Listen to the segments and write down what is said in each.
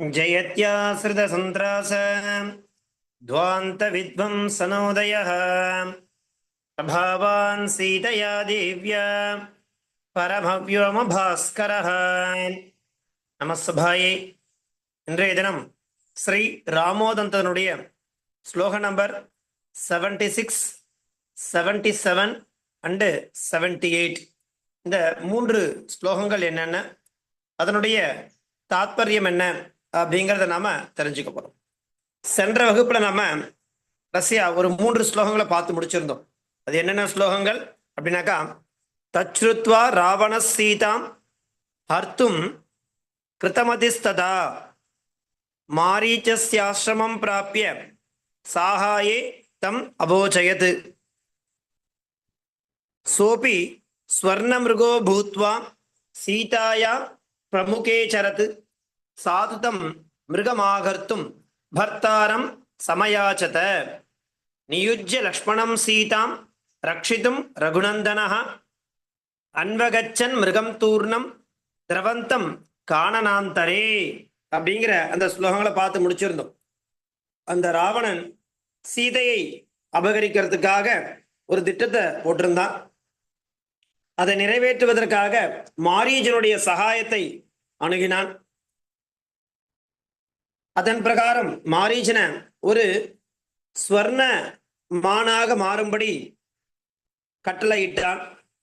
जयत्याश्रितसन्त्रास ध्वान्तविध्वंसनोदयः प्रभावान् सीतया देव्या பரமவ்யோமபாஸ்கரः நமஸ்தபாயே இன்றைய தினம் ஸ்ரீ ராமோதந்தனுடைய ஸ்லோக number seventy six seventy seven and seventy eight இந்த மூன்று ஸ்லோகங்கள் என்னென்ன அதனுடைய தாத்பரியம் என்ன அப்படிங்கிறத நாம தெரிஞ்சுக்க போறோம். சென்ற வகுப்புல நாம ரஷ்யா ஒரு மூன்று ஸ்லோகங்களை பார்த்து முடிச்சிருந்தோம். அது என்னென்ன ஸ்லோகங்கள்? அப்படின்னாக்கா தச்ருத்வா ராவண சீதாம் ஹர்த்தும் கிருத்தமதிஸ்ததா மாரீச்சஸ்யாசிரமம் பிராப்பிய சாகாயே தம் அபோச்சயத் சோபி ஸ்வர்ணமிருகோ பூத்வா சீதாயா பிரமுகே சரத் சாதுதம் மிருகமாகர்த்தும் பர்த்தாரம் சமயாச்சத. நியுஜ்ய லக்ஷ்மணம் சீதாம் ரக்ஷித்தும் ரகுநந்தனः அன்வகச்சன் மிருகம் தூர்ணம் திரவந்தம் காணனாந்தரே அப்படிங்கிற அந்த ஸ்லோகங்களை பார்த்து முடிச்சிருந்தோம். அந்த ராவணன் சீதையை அபகரிக்கிறதுக்காக ஒரு திட்டத்தை போட்டிருந்தான். அதை நிறைவேற்றுவதற்காக மாரீஜனுடைய சகாயத்தை அணுகினான். அதன் பிரகாரம் மாரீஜன ஒரு ஸ்வர்ண மானாக மாறும்படி கட்டளையிட்டான்.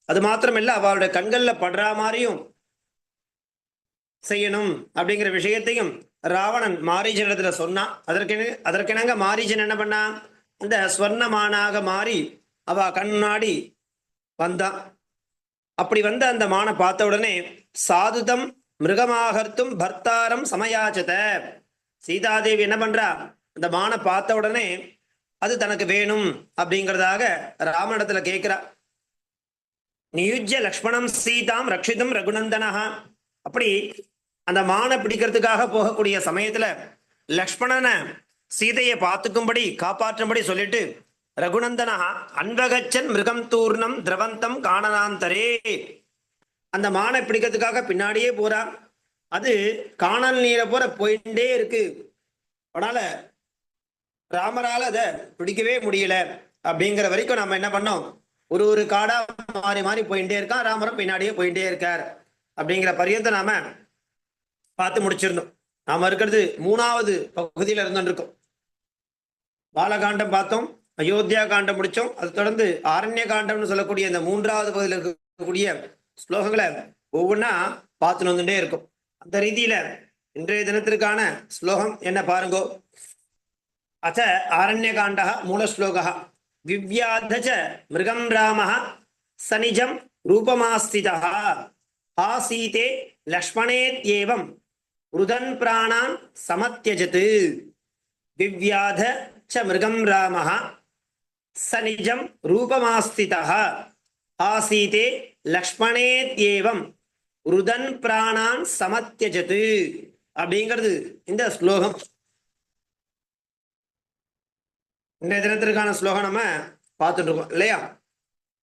அது மாத்திரமில்ல அவளுடைய கண்கள்ல படுற மாதிரியும் செய்யணும் அப்படிங்கிற விஷயத்தையும் ராவணன் மாரீஜனிடத்துல சொன்னான். அதற்கென அதற்கெனங்க மாரீஜன் என்ன பண்ணான் அந்த ஸ்வர்ணமானாக மாறி அவ கண்ணாடி வந்தான் அப்படி வந்த அந்த மானை பார்த்த உடனே சாதுதம் மிருகமாகர்த்தும் பர்த்தாரம் சமயாச்சத. சீதாதேவி என்ன பண்றா? அந்த மானை பார்த்த உடனே அது தனக்கு வேணும் அப்படிங்கிறதாக ராமனிடத்துல கேட்கிறா. நியுஜ்ய லக்ஷ்மணம் சீதாம் ரக்ஷிதம் ரகுநந்தனஹா. அப்படி அந்த மானை பிடிக்கிறதுக்காக போகக்கூடிய சமயத்துல லக்ஷ்மணனை சீதையை பார்த்துக்கும்படி காப்பாற்றும்படி சொல்லிட்டு ரகுநந்தனா அன்பகச்சன் மிருகம் தூர்ணம் திரவந்தம் காணனாந்தரே அந்த மானை பிடிக்கிறதுக்காக பின்னாடியே போறான் அது காணல் நீரை போற போயிட்டே இருக்கு. அதனால ராமரால அதை பிடிக்கவே முடியல. அப்படிங்கிற வரைக்கும் நம்ம என்ன பண்ணோம்? ஒரு ஒரு காடா மாறி மாறி போயிட்டே இருக்கான். ராமரும் பின்னாடியே போயிட்டே இருக்கார். அப்படிங்கிற பரியத்தை நாம பார்த்து முடிச்சிருந்தோம். நாம இருக்கிறது மூணாவது பகுதியில இருந்துருக்கோம். பாலகாண்டம் பார்த்தோம். அயோத்தியா காண்டம் முடிச்சோம். அது தொடர்ந்து ஆரண்ய காண்டம்னு சொல்லக்கூடிய இந்த மூன்றாவது பகுதியில் இருக்கக்கூடிய ஸ்லோகங்களை ஒவ்வொன்றா பார்த்துன்னு வந்துட்டே இருக்கும். அந்த ரீதியில இன்றைய தினத்திற்கான ஸ்லோகம் என்ன பாருங்கோ? அச்ச ஆரண்ய காண்டா மூலஸ்லோகா விவ்யாத மிருகம் ராம சனிஜம் ரூபமாஸ்திதா ஆசீதே லக்ஷ்மணேத்யேவம் ருதன் பிராணான் சமத்தியஜத் விவ்யாத ச மிருகம் ராம சனிஜம் ரூபமாஸ்திதா ஆசீதே லக்ஷ்மணேத்யேவம் ருதன் பிராணான் சமத்தியஜது அப்படிங்கிறது இந்த ஸ்லோகம். இன்றைய தினத்திற்கான ஸ்லோகம் நம்ம பார்த்துட்டு இருக்கோம் இல்லையா?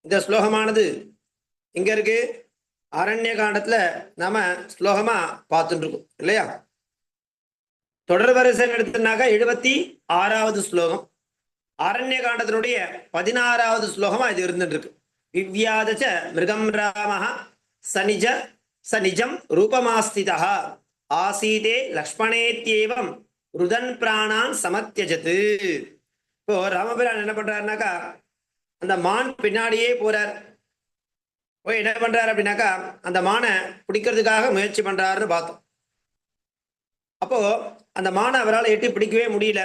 இந்த ஸ்லோகமானது இங்க இருக்கு? அரண்ய காண்டத்துல நாம ஸ்லோகமா பார்த்துட்டு இருக்கோம் இல்லையா? தொடர் வரிசை எடுத்தனாக்கா எழுபத்தி ஆறாவது ஸ்லோகம். அரண்ய காண்டத்தினுடைய பதினாறாவது ஸ்லோகமா இது இருந்துட்டு இருக்கு விவ்யாதச்ச மிருகம் ராம சனிஜ ச நிஜம் ரூபமாஸ்திதா ஆசீதே லக்ஷ்மணேத்தியேவம் ருதன் பிராணான் சமத்தியஜத்து இப்போ ராமபிரான் என்ன பண்றாருனாக்கா அந்த மான் பின்னாடியே போறார். போய் என்ன பண்றாரு அப்படின்னாக்கா அந்த மானை பிடிக்கிறதுக்காக முயற்சி பண்றாருன்னு பார்த்தோம். அப்போ அந்த மானை அவரால் எட்டி பிடிக்கவே முடியல.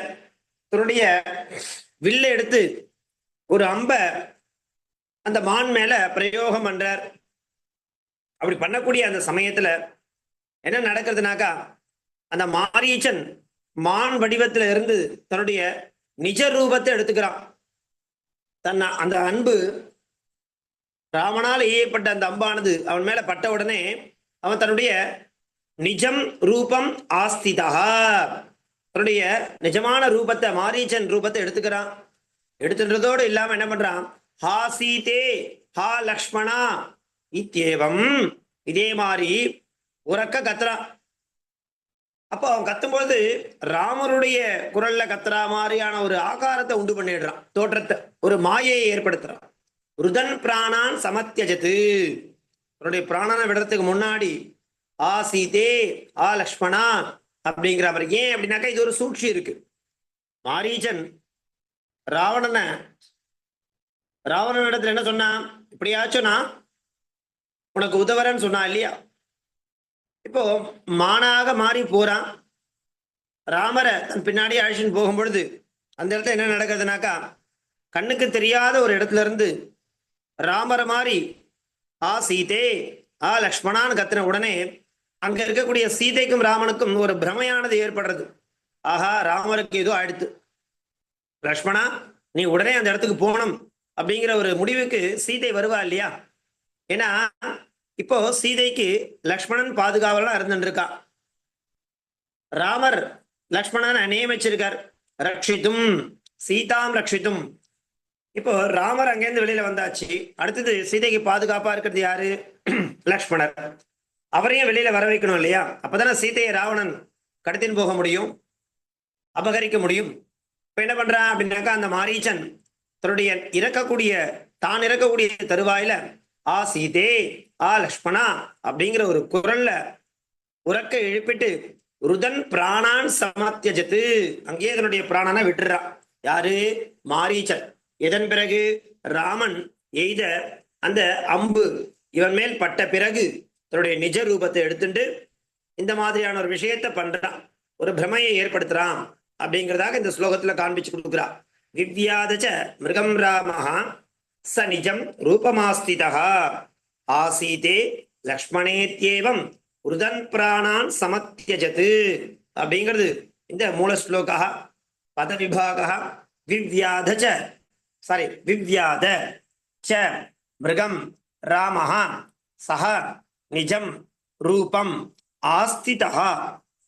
தன்னுடைய வில்லை எடுத்து ஒரு அம்ப அந்த மான் மேல பிரயோகம் பண்றார். அப்படி பண்ணக்கூடிய அந்த சமயத்துல என்ன நடக்கிறதுனாக்கா அந்த மாரீச்சன் மான் வடிவத்துல இருந்து தன்னுடைய நிஜ ரூபத்தை எடுத்துக்கிறான். தன் அந்த அன்பு ராமனால் ஏற்பட்ட அந்த அம்பானது அவன் மேல பட்ட உடனே அவன் தன்னுடைய நிஜம் ரூபம் ஆஸ்திதா. தன்னுடைய நிஜமான ரூபத்தை மாரீச்சன் ரூபத்தை எடுத்துக்கிறான். எடுத்துன்றதோடு இல்லாம என்ன பண்றான்? ஹா சீதே ஹா லக்ஷ்மணா இத்தியேவம் இதே மாதிரி உறக்க கத்துறான் அப்போ அவன் கத்தும்பொழுது ராமருடைய குரல்ல கத்துறா மாதிரியான ஒரு ஆகாரத்தை உண்டு பண்ணிடுறான். தோற்றத்தை ஒரு மாயையை ஏற்படுத்துறான். ருதன் பிராணான் சமத்தியஜத்து. அவருடைய பிராணனை விடுறதுக்கு முன்னாடி ஆ சீதே ஆ லக்ஷ்மணா அப்படிங்கிற அவர் ஏன் அப்படின்னாக்கா இது ஒரு சூழ்ச்சி இருக்கு. மாரீஜன் ராவணனை ராவணன் இடத்துல என்ன சொன்னான்? இப்படியாச்சும் நான் உனக்கு உதவுறேன்னு சொன்னா இல்லையா? இப்போ மானாக மாறி போறான். ராமரை தன் பின்னாடியே அழைச்சின்னு போகும்பொழுது அந்த இடத்துல என்ன நடக்குதுனாக்கா கண்ணுக்கு தெரியாத ஒரு இடத்துல இருந்து ராமரை மாறி ஆ சீதே ஆ லக்ஷ்மணான்னு கத்தின உடனே அங்க இருக்கக்கூடிய சீதைக்கும் ராமனுக்கும் ஒரு பிரமையானது ஏற்படுறது. ஆஹா ராமருக்கு ஏதோ ஆயிடுத்து. லக்ஷ்மணா நீ உடனே அந்த இடத்துக்கு போகணும் அப்படிங்கிற ஒரு முடிவுக்கு சீதை வருவா இல்லையா? ஏன்னா இப்போ சீதைக்கு லக்ஷ்மணன் பாதுகாவலாம் இருந்துருக்கா. ராமர் லக்ஷ்மணன் நியமிச்சிருக்கார். ரட்சித்தும் சீதாம் ரட்சித்தும். இப்போ ராமர் அங்கேருந்து வெளியில வந்தாச்சு. அடுத்தது சீதைக்கு பாதுகாப்பா இருக்கிறது யாரு? லக்ஷ்மணர். அவரையும் வெளியில வர வைக்கணும் இல்லையா? அப்பதானே சீதையை ராவணன் கடத்தின்னு போக முடியும் அபகரிக்க முடியும். இப்ப என்ன பண்றான் அப்படின்னாக்கா அந்த மாரீச்சன் தன்னுடைய இறக்கக்கூடிய தான் இறக்கக்கூடிய தருவாயில ஆ சீதே ஆ லக்ஷ்மணா அப்படிங்கிற ஒரு குரல்ல உறக்க எழுப்பிட்டு ருதன் பிராணான் சமத்தியஜத்து. அங்கேயே தன்னுடைய பிராணனை விட்டுறான் யாரு? மாரீச்சர். இதன் பிறகு? ராமன் எய்த அந்த அம்பு இவன் மேல் பட்ட பிறகு தன்னுடைய நிஜ ரூபத்தை எடுத்துட்டு இந்த மாதிரியான ஒரு விஷயத்த பண்றான். ஒரு பிரமையை ஏற்படுத்துறான் அப்படிங்கிறதாக இந்த ஸ்லோகத்துல காண்பிச்சு கொடுக்குறா. விவ்யாதச்ச மிருகம் ராமஹா ச நிஜம் ரூபமாஸ்திதா ஆசீதே லக்ஷ்மணேத்யேவம் ருதன் பிராணான் சமத்தியஜத்து அப்படிங்கிறது. இந்த மூல ஸ்லோகா பத விபாகா விவ்யாத ச சாரி விவ்யாத ச மிருகம் ராமஹ சஹ நிஜம் ரூபம் ஆஸ்திதா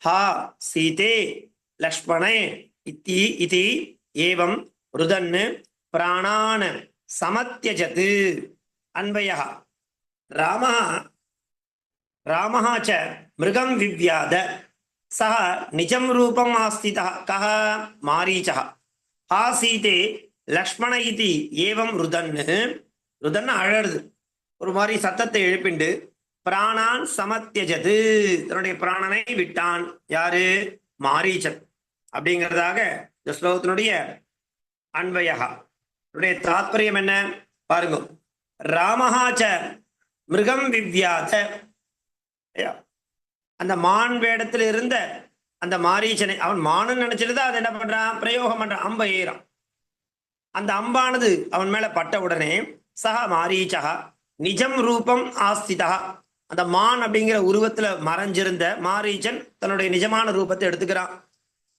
ஹா சீதே லக்ஷ்மணே இத்தி இதி ஏவம் ருதன் பிராணான் சமத்தியஜத்து அன்பயா ராமா ராமஹா ச மிருகம் விவ்யாத சக நிஜம் ரூபம் ஆஸ்தித கஹ மாரீச்ச ஆசீதே லக்ஷ்மண இது ஏவம் ருதன் ருதன் அழறது. ஒரு மாதிரி சத்தத்தை எழுப்பிண்டு பிராணான் சமத்தியஜது. தன்னுடைய பிராணனை விட்டான். யாரு? மாரீச்சன். அப்படிங்கிறதாக இந்த ஸ்லோகத்தினுடைய அன்பயகா. தாத்பரியம் என்ன? பாருங்க. ராமஹாச்ச மிருகம் விவ்யாத அந்த மான் வேடத்தில் இருந்த அந்த மாரீச்சனை அவன் மானுன்னு நினைச்சிட்டு அது என்ன பண்றான்? பிரயோகம் பண்றான். அம்ப ஏறான். அந்த அம்பானது அவன் மேல பட்ட உடனே சஹா மாரீச்சகா நிஜம் ரூபம் ஆஸ்திதா அந்த மான் அப்படிங்கிற உருவத்துல மறைஞ்சிருந்த மாரீச்சன் தன்னுடைய நிஜமான ரூபத்தை எடுத்துக்கிறான்.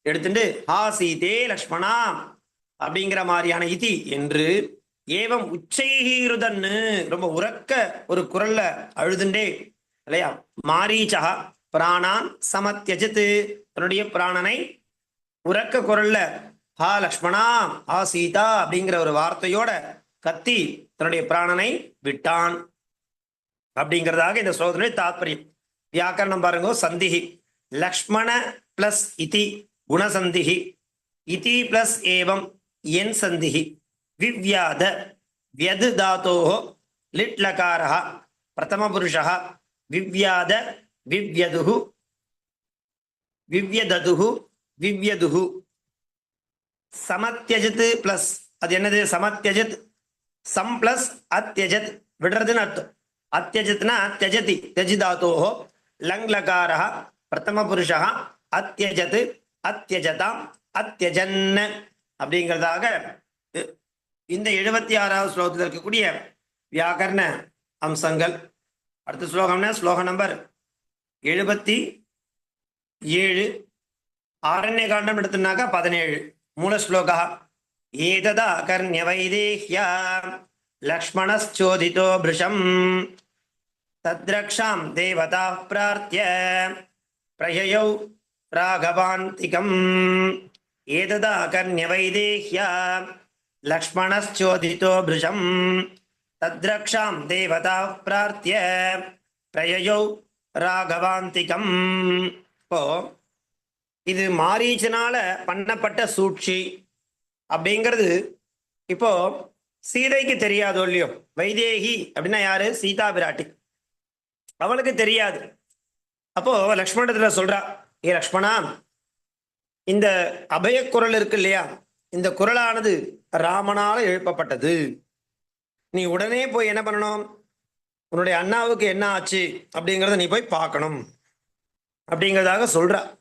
எடுத்துட்டு ஹா சீதே லக்ஷ்மணா அப்படிங்கிற மாதிரியான இதி என்று ஏவம் உச்சைகீருதன்னு ரொம்ப உறக்க ஒரு குரல்ல அழுதுண்டே இல்லையா? மாரீச்சா பிராணான் சமத்தியஜத்து தன்னுடைய பிராணனை உறக்க குரல்ல ஹா லக்ஷ்மணா ஹா சீதா அப்படிங்கிற ஒரு வார்த்தையோட கத்தி தன்னுடைய பிராணனை விட்டான். அப்படிங்கிறதாக இந்த ஸ்லோகத்தினுடைய தாத்பரியம். வியாக்கரணம் பாருங்க சந்திஹி. லக்ஷ்மண பிளஸ் இதி குணசந்திஹி. இதி பிளஸ் ஏவம் என் சந்திஹி. விவ்யாத வியது தாத்தோ லிட் லகாரः பிரதமபுருஷः விவ்யாத விவ்யது விவ்யதது விவ்யது சமத்தியஜத் பிளஸ் அது என்னது? சமத்தியஜத் சம் பிளஸ் அத்தியஜத் விடுறதுன்னு அர்த்தம். அத்தியஜத்னா தியஜதி தியஜிதாத்தோः லங் லகாரः பிரதம புருஷः அத்தியஜத் அத்தியஜதாம் அத்தியஜன் அப்படிங்கிறதாக இந்த எழுபத்தி ஆறாவது ஸ்லோகத்தில் இருக்கக்கூடிய வியாக்கரண அம்சங்கள். அடுத்த ஸ்லோகம்னா ஸ்லோகம் நம்பர் எழுபத்தி ஏழு. ஆரண்ய காண்டம் எடுத்தனாக்கா பதினேழு. மூல ஸ்லோகா. ஏததா கர்ணிய வைதேஹ்யா லக்ஷ்மணோதிதோ பிருஷம். தத்ரக்ஷாம் தேவதா பிரார்த்திய. பிரயயௌ ராகவாந்திகம். ஏததா கர்ணிய வைதேஹ்யா லக்ஷ்மணச்சோதிதோ பிருஷம் தத்ரக்ஷாம் தேவதா பிரார்த்திய பிரயோ ராகவாந்திகம் இப்போ இது மாரீச்சனால பண்ணப்பட்ட சூழ்ச்சி அப்படிங்கிறது இப்போ சீதைக்கு தெரியாதோ இல்லையோ? வைதேகி அப்படின்னா யாரு? சீதா பிராட்டி. அவளுக்கு தெரியாது. அப்போ லக்ஷ்மணத்துல சொல்றா ஏ லக்ஷ்மணா இந்த அபயக்குரல் இருக்கு இல்லையா? இந்த குரலானது ராமனால எழுப்பப்பட்டது. நீ உடனே போய் என்ன பண்ணணும்? உன்னுடைய அண்ணாவுக்கு என்ன ஆச்சு? அப்படிங்கிறத நீ போய் பார்க்கணும். அப்படிங்கிறதாக சொல்ற.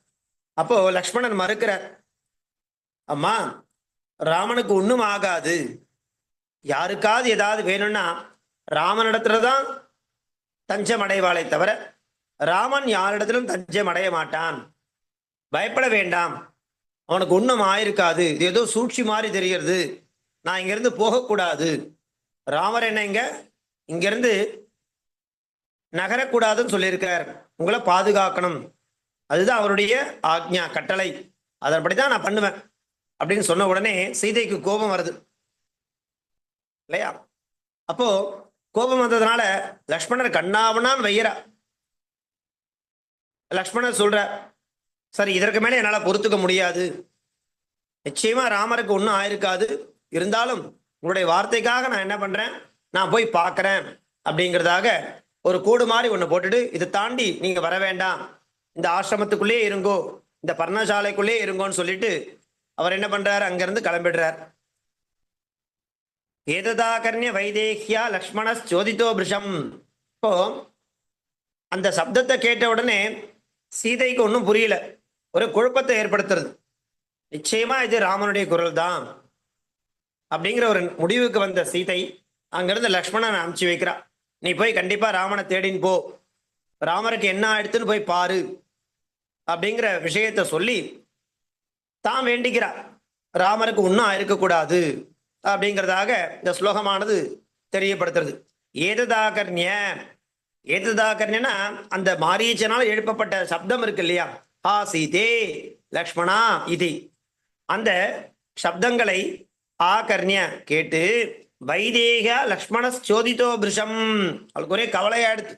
அப்போ லக்ஷ்மணன் மறுக்கிறார் அம்மா ராமனுக்கு ஒன்றும் ஆகாது. யாருக்காவது ஏதாவது வேணும்னா ராமனிடத்துல தான் தஞ்சம் அடைவாளே தவிர ராமன் யாரிடத்திலும் தஞ்சம் அடைய மாட்டான். பயப்பட வேண்டாம். அவனுக்கு ஒன்றும் ஆயிருக்காது. இது ஏதோ சூழ்ச்சி மாதிரி தெரிகிறது. நான் இங்கிருந்து போகக்கூடாது. ராமர் என்னங்க இங்கேருந்து இங்கிருந்து நகரக்கூடாதுன்னு சொல்லியிருக்கார். உங்களை பாதுகாக்கணும். அதுதான் அவருடைய ஆக்ஞா கட்டளை. அதன்படி தான் நான் பண்ணுவேன். அப்படின்னு சொன்ன உடனே சீதைக்கு கோபம் வருது. இல்லையா? அப்போ கோபம் வந்ததுனால லக்ஷ்மணர் கண்ணாவனான் வையரா லக்ஷ்மணர் சொல்ற சரி இதற்கு மேலே என்னால் பொறுத்துக்க முடியாது. நிச்சயமா ராமருக்கு ஒன்றும் ஆயிருக்காது. இருந்தாலும் உங்களுடைய வார்த்தைக்காக நான் என்ன பண்றேன்? நான் போய் பார்க்கறேன் அப்படிங்கிறதாக ஒரு கூடு மாதிரி ஒன்று போட்டுட்டு இதை தாண்டி நீங்க வர வேண்டாம். இந்த ஆசிரமத்துக்குள்ளேயே இருங்கோ இந்த பர்ணசாலைக்குள்ளேயே இருங்கோன்னு சொல்லிட்டு அவர் என்ன பண்றாரு? அங்கிருந்து கிளம்பிடுறார். ஏததாகர்ணிய வைதேகியா லக்ஷ்மண சோதித்தோ பிருஷம். இப்போ அந்த சப்தத்தை கேட்ட உடனே சீதைக்கு ஒன்றும் புரியல. ஒரு குழப்பத்தை ஏற்படுத்துறது. நிச்சயமா இது ராமனுடைய குரல் தான் அப்படிங்கிற ஒரு முடிவுக்கு வந்த சீதை அங்கிருந்து லக்ஷ்மணன் அனுப்பிச்சு வைக்கிறா. நீ போய் கண்டிப்பா ராமனை தேடின்னு போ. ராமருக்கு என்ன ஆயிடுத்துன்னு போய் பாரு. அப்படிங்கிற விஷயத்த சொல்லி தான் வேண்டிக்கிறா. ராமருக்கு ஒன்றும் இருக்கக்கூடாது அப்படிங்கிறதாக இந்த ஸ்லோகமானது தெரியப்படுத்துறது. ஏததாகர்ணிய ஏததாகர்ணியனா அந்த மாரீச்சனால் எழுப்பப்பட்ட சப்தம் இருக்கு இல்லையா? ஆ சீதே லக்ஷ்மணா இது. அந்த சப்தங்களை ஆகர்ணிய கேட்டு வைதேக லக்ஷ்மண சோதித்தோ பிருஷம். அவளுக்கு ஒரே கவலையாடுது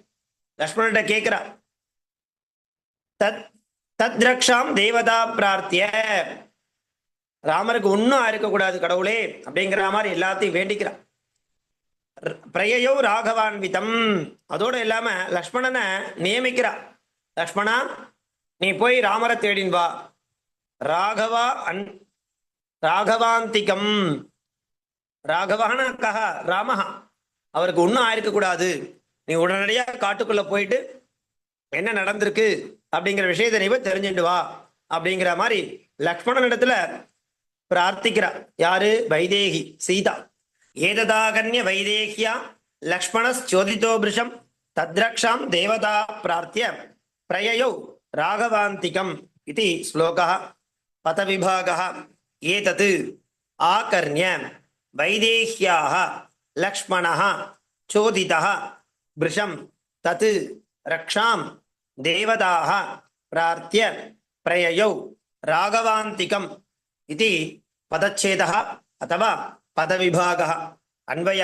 லக்ஷ்மணன்ட்ட கேட்கிறா தத் தத்ரக்ஷாம் தேவதா பிரார்த்திய. ராமருக்கு ஒன்றும் இருக்கக்கூடாது கடவுளே அப்படிங்கிற மாதிரி எல்லாத்தையும் வேண்டிக்கிறான் பிரயயோ ராகவான்விதம். அதோடு இல்லாம லக்ஷ்மணனை நியமிக்கிறா. லக்ஷ்மணா நீ போய் ராமரை தேடின் வா. ராகவா அன் ராகவாந்திகம். ராகவான கஹ ராமஹா. அவருக்கு ஒன்றும் ஆயிருக்கக்கூடாது. நீ உடனடியாக காட்டுக்குள்ள போயிட்டு என்ன நடந்திருக்கு அப்படிங்கிற விஷயத்தை நீ போய் தெரிஞ்சுட்டு வா அப்படிங்கிற மாதிரி லக்ஷ்மணன் இடத்துல பிரார்த்திக்கிறா. யாரு? வைதேகி சீதா. ஏததாகன்ய வைதேகியா லக்ஷ்மணஸ் சோதித்தோபிருஷம் தத்ரக்ஷாம் தேவதா பிரார்த்திய பிரயயோ. ராகவாந்திகம் இது ஸ்லோகா பதவிபாகா ஏதத்து ஆகர்ணிய வைதேஹ்யாக லக்ஷ்மணா சோதிதா பிருஷம் தத் ரக்ஷாம் தேவதாக பிரார்த்திய பிரயயௌ ராகவாந்திகம் இது பதச்சேதா அத்தவா பதவிபாகா அன்வய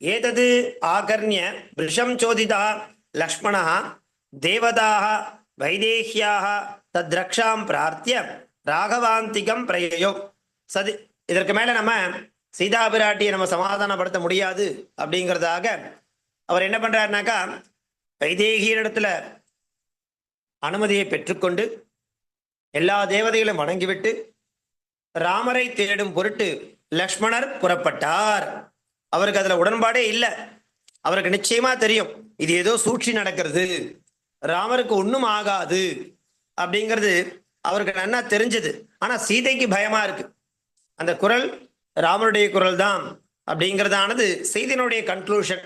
ஏதது ஆகர்ணிய பிருஷம் சோதிதா லக்ஷ்மணா தேவதாக வைதேஹியாக தத்ரக்ஷாம் பிரார்த்திய ராகவாந்திகம் பிரயோ சதி இதற்கு மேல நம்ம சீதா பிராட்டியை நம்ம சமாதானப்படுத்த முடியாது அப்படிங்கிறதாக அவர் என்ன பண்றாருனாக்கா வைதேகியிடத்துல அனுமதியை பெற்றுக்கொண்டு எல்லா தேவதைகளும் வணங்கிவிட்டு ராமரை தேடும் பொருட்டு லக்ஷ்மணர் புறப்பட்டார். அவருக்கு அதுல உடன்பாடே இல்லை. அவருக்கு நிச்சயமா தெரியும் இது ஏதோ சூழ்ச்சி நடக்கிறது. ராமருக்கு ஒன்றும் ஆகாது அப்படிங்கிறது அவருக்கு நன்னா தெரிஞ்சது. ஆனால் சீதைக்கு பயமா இருக்கு. அந்த குரல் ராமனுடைய குரல் தான் அப்படிங்கிறதானது செய்தியினுடைய கன்க்ளூஷன்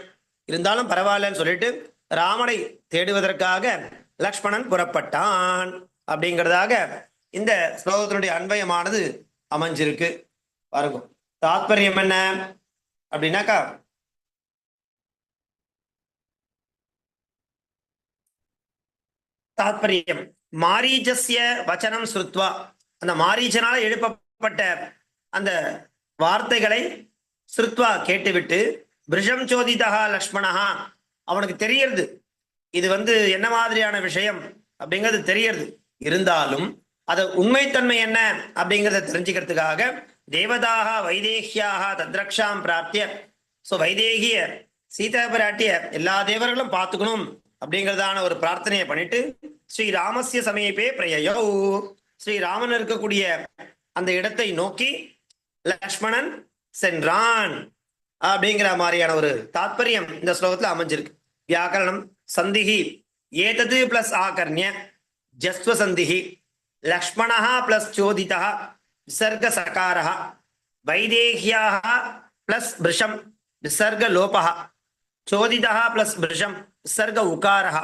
இருந்தாலும் பரவாயில்லன்னு சொல்லிட்டு ராமனை தேடுவதற்காக லக்ஷ்மணன் புறப்பட்டான் அப்படிங்கிறதாக இந்த ஸ்லோகத்தினுடைய அன்வயமானது அமைஞ்சிருக்கு. பாருங்க. தாத்பரியம் என்ன அப்படின்னாக்கா தாத்பரியம். மாரீஜஸ்ய வச்சனம் ஸ்ருத்வா. அந்த மாரீச்சனால எழுப்பப்பட்ட அந்த வார்த்தைகளை ஸ்ருத்வா கேட்டுவிட்டு பிரிஷம் சோதிதா லக்ஷ்மணஹா. அவனுக்கு தெரியறது இது வந்து என்ன மாதிரியான விஷயம் அப்படிங்கிறது தெரியறது இருந்தாலும் அது உண்மைத்தன்மை என்ன அப்படிங்கிறத தெரிஞ்சுக்கிறதுக்காக தேவதாக வைதேகியாக தத்ரக்ஷாம் பிரார்த்திய ஸோ வைதேகிய சீதா பிராட்டிய எல்லா தேவர்களும் பார்த்துக்கணும். அப்படிங்கிறதான ஒரு பிரார்த்தனையை பண்ணிட்டு ஸ்ரீ ராமசிய சமயப்பே பிரயோ ஸ்ரீ ராமன் இருக்கக்கூடிய அந்த இடத்தை நோக்கி லக்ஷ்மணன் சென்றான் அப்படிங்கிற மாதிரியான ஒரு தாத்பரியம் இந்த ஸ்லோகத்துல அமைஞ்சிருக்கு. வியாக்கரணம் சந்திகி ஏதது பிளஸ் ஆகர்ணிய ஜஸ்வ சந்திகி லக்ஷ்மணா பிளஸ் சோதிதா விசர்க சகாரா வைதேகியாக பிளஸ் பிருஷம் விசர்க லோபः விசர்க உகாரா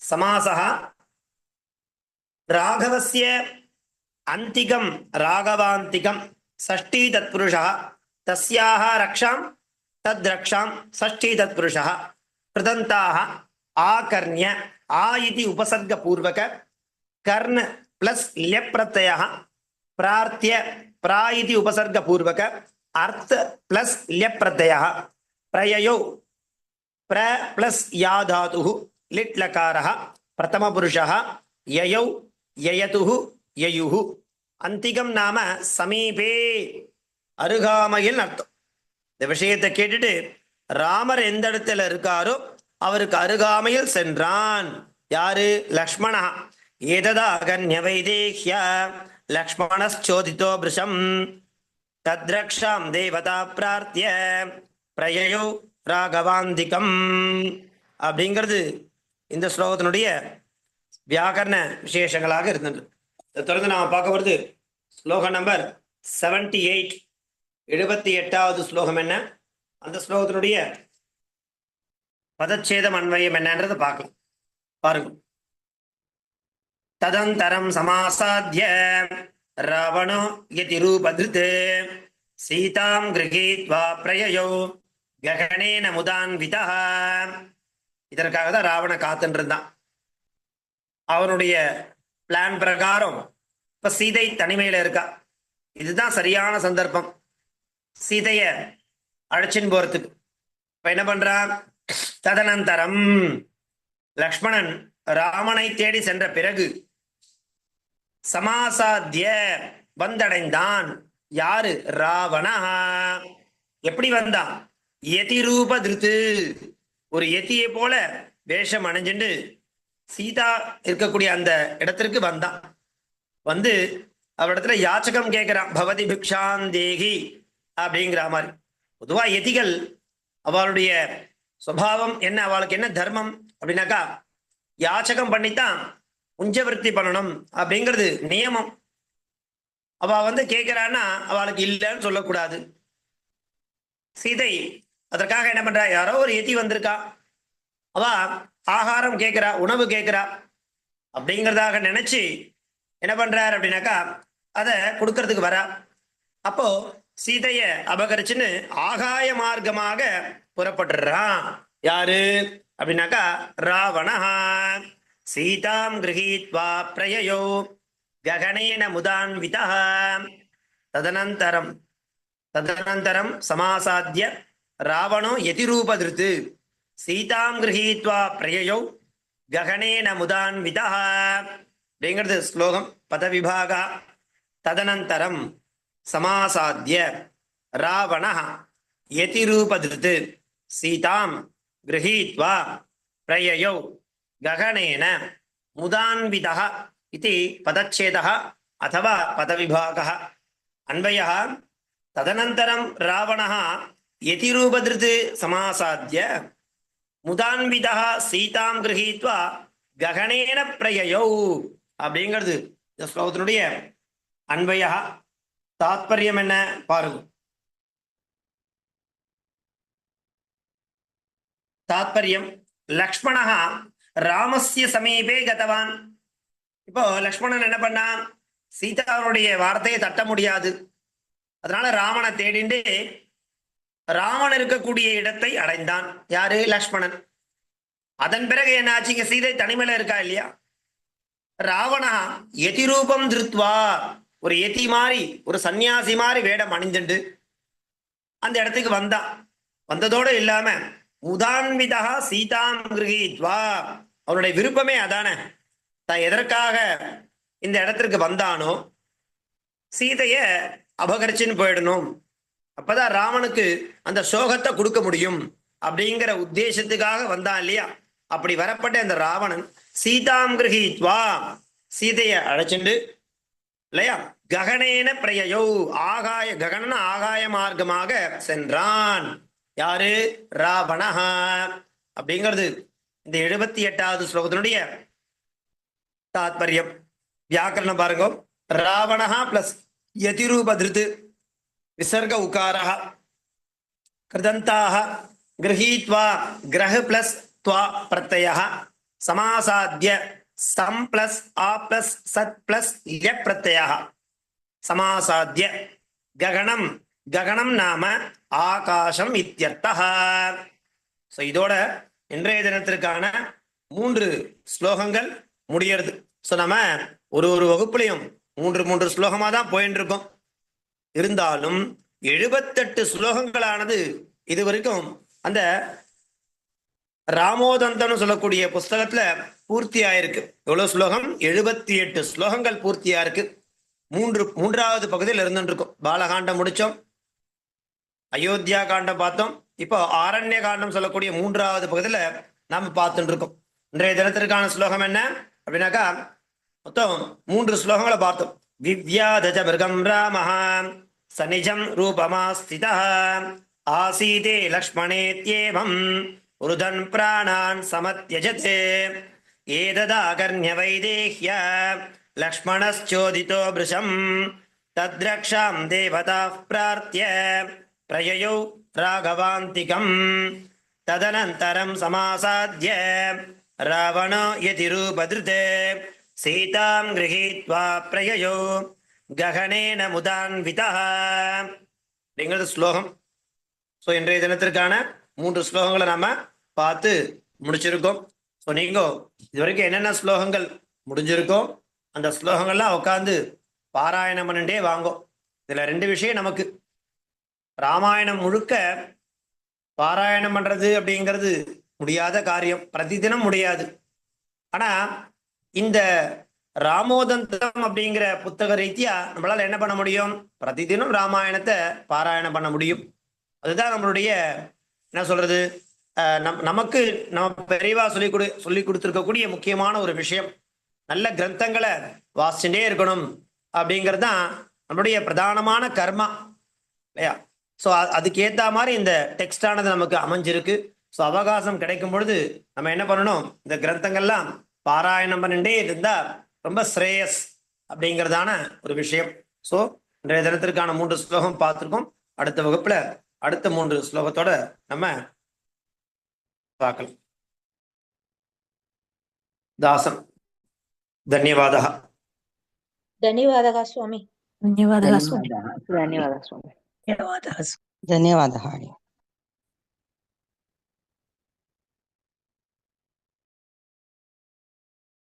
சமாசா ராகவசிய அந்திகம் ராகவாந்திகம் ஷஷ்டி தத்புருஷா தஸ்யாக ரக்ஷாம் தத் ரக்ஷாம் ஷஷ்டி தத்புருஷா கிருதந்தாக ஆகர்ணிய ஆ இது உபசர்க பூர்வக கர்ண பிளஸ் லெப்ரத்தய பிரார்த்திய பிரா இது உபசர்க பூர்வக அர்த்த பிளஸ் லெப்ரத்தய பிரயோ பிர பிளஸ் யா தாது லிட் லக்காரா பிரதம புருஷா யயௌ யயதுஹு யயுஹு அந்திகம் நாம சமீபே அருகாமையில் அர்த்தம் இந்த விஷயத்தை கேட்டுட்டு ராமர் எந்த இடத்துல இருக்காரோ அவருக்கு அருகாமையில் சென்றான். யாரு? லக்ஷ்மணா. ஏததாகன்யவைதேஹ்ய லக்ஷ்மணோதிதோ பிருஷம் தத்ரக்ஷாம் தேவதா பிரார்த்திய பிரயோ ராகவாந்திகம். அப்படிங்கிறது இந்த ஸ்லோகத்தினுடைய வியாக்கரண விசேஷங்களாக இருந்தது இதை தொடர்ந்து நாம பார்க்க வருது ஸ்லோகம் நம்பர் செவன்டி எயிட் எழுபத்தி எட்டாவது ஸ்லோகம் என்ன? அந்த ஸ்லோகத்தினுடைய பதச்சேதம் அன்வயம் என்னன்றதை பார்க்கலாம். பாருங்க. ததந்தரம் சமாசாத்திய ராவணோ யதி ரூபதிருத் சீதாம் கிரகீத்வா பிரயோ ககனேன முதான்விதா இதற்காக தான் ராவண காத்துன்னு இருந்தான் அவனுடைய பிளான் பிரகாரம் இப்ப சீதை தனிமையில இருக்கா. இதுதான் சரியான சந்தர்ப்பம். சீதைய அழைச்சின்னு போறதுக்கு. இப்ப என்ன பண்றான் ததனந்தரம். லக்ஷ்மணன் ராமனை தேடி சென்ற பிறகு சமாசாத்திய வந்தடைந்தான். யாரு? ராவணா. எப்படி வந்தான்? எதிரூப திருத்து ஒரு எத்தியை போல வேஷம் அணிஞ்சுண்டு சீதா இருக்கக்கூடிய அந்த இடத்திற்கு வந்தான். வந்து அவரிடத்துல யாச்சகம் கேட்கிறான் பவதி பிக்ஷான் தேகி அப்படிங்கிற மாதிரி. பொதுவா எதிகள் அவளுடைய சுபாவம் என்ன? அவளுக்கு என்ன தர்மம்? அப்படின்னாக்கா யாச்சகம் பண்ணித்தான் உஞ்சவருத்தி பண்ணணும் அப்படிங்கிறது நியமம். அவ வந்து கேட்கிறான்னா அவளுக்கு இல்லைன்னு சொல்லக்கூடாது. சீதை அதற்காக என்ன பண்றா? யாரோ ஒரு எத்தி வந்திருக்கா. அவ ஆகாரம் கேட்கிறா உணவு கேட்கிறா. அப்படிங்கிறதாக நினைச்சு என்ன பண்றாரு அப்படின்னாக்கா அதை கொடுக்கறதுக்கு வரா. அப்போ சீதைய அபகரிச்சுன்னு ஆகாய மார்க்கமாக புறப்பட்டுறான் யாரு? அப்படின்னாக்கா ராவணஹா சீதாம் கிரகீத்வா பிரயோ ககனேன முதான்விதா ததனந்தரம் ததனந்தரம் சமாசாத்திய ராவணோ யதிரூபதிருத்து சீதாம் கிரகீத்வா பிரயயோ ககனேன முதான்விதா அப்படிங்கிறது ஸ்லோகம் பதவிபாகா ததனந்தரம் சமாசாத்திய ராவண யதிரூபதிருத்து சீதாம் கிரகீத்வா பிரயயோ ககனேன முதான்விதா इति पदच्छेदः अथवा पदविभागः अन्वयः तदनन्तरं रावणः யதிரூபதிருத் சமாசாத்திய முதான்விதா சீதாம் கிரகித்வா ககனேன பிரயோ அப்படிங்கிறது. இந்த ஸ்லோகத்தினுடைய அன்பையா தாத்பரியம் என்ன? பாருங்க. தாத்பரியம் லக்ஷ்மணா ராமஸ்ய சமீபே கதவான். இப்போ லக்ஷ்மணன் என்ன பண்ணான் சீதாவுடைய வார்த்தையை தட்ட முடியாது. அதனால ராமனை தேடிண்டு ராமன் இருக்கக்கூடிய இடத்தை அடைந்தான். யாரு? லக்ஷ்மணன். அதன் பிறகு என்ன இங்க சீதை தனிமையில இருக்கா இல்லையா? ராவணா எதிரூபம் திருத்வா. ஒரு எதி மாதிரி ஒரு சன்னியாசி மாதிரி வேடம் அணிஞ்சுண்டு அந்த இடத்துக்கு வந்தான் வந்ததோடு இல்லாம முதான்விதா சீதாம் கிரகித்வா. அவனுடைய விருப்பமே அதானே. தான் எதற்காக இந்த இடத்திற்கு வந்தானோ சீதைய அபகரிச்சுன்னு போயிடணும். அப்பதான் ராவனுக்கு அந்த சோகத்தை கொடுக்க முடியும் அப்படிங்கிற உத்தேசத்துக்காக வந்தான் இல்லையா? அப்படி வரப்பட்ட அந்த ராவணன் சீதாம் கிரகித்வா சீதைய அழைச்சிண்டு இல்லையா? ககனேன பிரயோ ஆகாய ககன ஆகாய மார்க்கமாக சென்றான். யாரு? ராவணஹா அப்படிங்கிறது இந்த எழுபத்தி எட்டாவது ஸ்லோகத்தினுடைய தாத்பரியம். வியாக்கரணம் பாருங்க. ராவணஹா பிளஸ் யதிரூப திருத்து. விசர்க உகாரா கிருதந்தாக கிரகீத்வா கிரக பிளஸ் துவா பிரத்யா சமாசாத்திய சம் பிளஸ் ஆ பிளஸ் சத் பிளஸ் ய பிரத்யா சமாசாத்திய ககனம் ககனம் நாம ஆகாசம் இத்தியர்த்தா ஸோ இதோட இன்றைய தினத்திற்கான மூன்று ஸ்லோகங்கள் முடியறது. ஸோ நம்ம ஒரு ஒரு வகுப்புலையும் மூன்று மூன்று ஸ்லோகமாக தான் போயின்னு இருக்கோம் இருந்தாலும் எழுபத்தெட்டு ஸ்லோகங்களானது இது வரைக்கும் அந்த ராமோதந்தம்னு சொல்லக்கூடிய புஸ்தகத்துல பூர்த்தி ஆயிருக்கு எவ்வளவு ஸ்லோகம் எழுபத்தி எட்டு ஸ்லோகங்கள் பூர்த்தியா இருக்கு மூன்று மூன்றாவது பகுதியில் இருந்துருக்கும் பாலகாண்டம் முடிச்சோம். அயோத்தியா காண்டம் பார்த்தோம். இப்போ ஆரண்ய காண்டம் சொல்லக்கூடிய மூன்றாவது பகுதியில நாம பார்த்துட்டு இருக்கோம் இன்றைய தினத்திற்கான ஸ்லோகம் என்ன? அப்படின்னாக்கா மொத்தம் மூன்று ஸ்லோகங்களை பார்த்தோம். விவ்யாதஜ மிருகம் ராமஹான் சனிஜம் ரூபமாஸ்திதா ஆசீதே லக்ஷ்மணேத்யேவம் உருதன் பிராணான் சமத்யஜதே ஏததாகர்ணிய வைதேஹ்ய லக்ஷ்மணச்சோதிதோ பிருஷம் தத்ரக்ஷாம் தேவதா பிரார்த்திய பிரயயோ ராகவாந்திகம் ததனந்தரம் சமாசாத்ய ராவணோ யதிரூபதிருதே சீதாம் கிரகீத்வா பிரயயோ ககனேன முதான்விதா அப்படிங்கிறது ஸ்லோகம். ஸோ இன்றைய தினத்திற்கான மூன்று ஸ்லோகங்களை நாம பார்த்து முடிச்சிருக்கோம். ஸோ நீங்க இது வரைக்கும் என்னென்ன ஸ்லோகங்கள் முடிஞ்சிருக்கோ அந்த ஸ்லோகங்கள்லாம் உட்காந்து பாராயணம் பண்ணிட்டே வாங்கும் இதுல ரெண்டு விஷயம் நமக்கு. ராமாயணம் முழுக்க பாராயணம் பண்றது அப்படிங்கிறது முடியாத காரியம். பிரதிதினம் முடியாது. ஆனா இந்த ராமோதந்தம் அப்படிங்கிற புத்தக ரீதியா நம்மளால என்ன பண்ண முடியும்? பிரதிதினம் ராமாயணத்தை பாராயணம் பண்ண முடியும். அதுதான் நம்மளுடைய என்ன சொல்றது நம் நமக்கு நம்ம பெரியவா சொல்லி கொடு சொல்லி கொடுத்துருக்கக்கூடிய முக்கியமான ஒரு விஷயம். நல்ல கிரந்தங்களை வாசிச்சுட்டே இருக்கணும் அப்படிங்கிறது தான் நம்மளுடைய பிரதானமான கர்மா. இல்லையா? ஸோ அதுக்கேற்ற மாதிரி இந்த டெக்ஸ்டானது நமக்கு அமைஞ்சிருக்கு. ஸோ அவகாசம் கிடைக்கும் பொழுது நம்ம என்ன பண்ணணும்? இந்த கிரந்தங்கள்லாம் பாராயணம் பண்ணிட்டே இருந்தா ரொம்ப ஸ்ரேயஸ் அப்படிங்கிறதான ஒரு விஷயம் ஸோ இன்றைய தினத்திற்கான மூன்று ஸ்லோகம் பார்த்துருக்கோம் அடுத்த வகுப்புல அடுத்த மூன்று ஸ்லோகத்தோட நம்ம பார்க்கலாம் தாசம் தன்யவாதः ధన్యవాదः స్వామి ధన్యవాదాలు స్వామి ధన్యవాదాలు స్వామి ధన్యవాదాలు ధన్యవాదాలు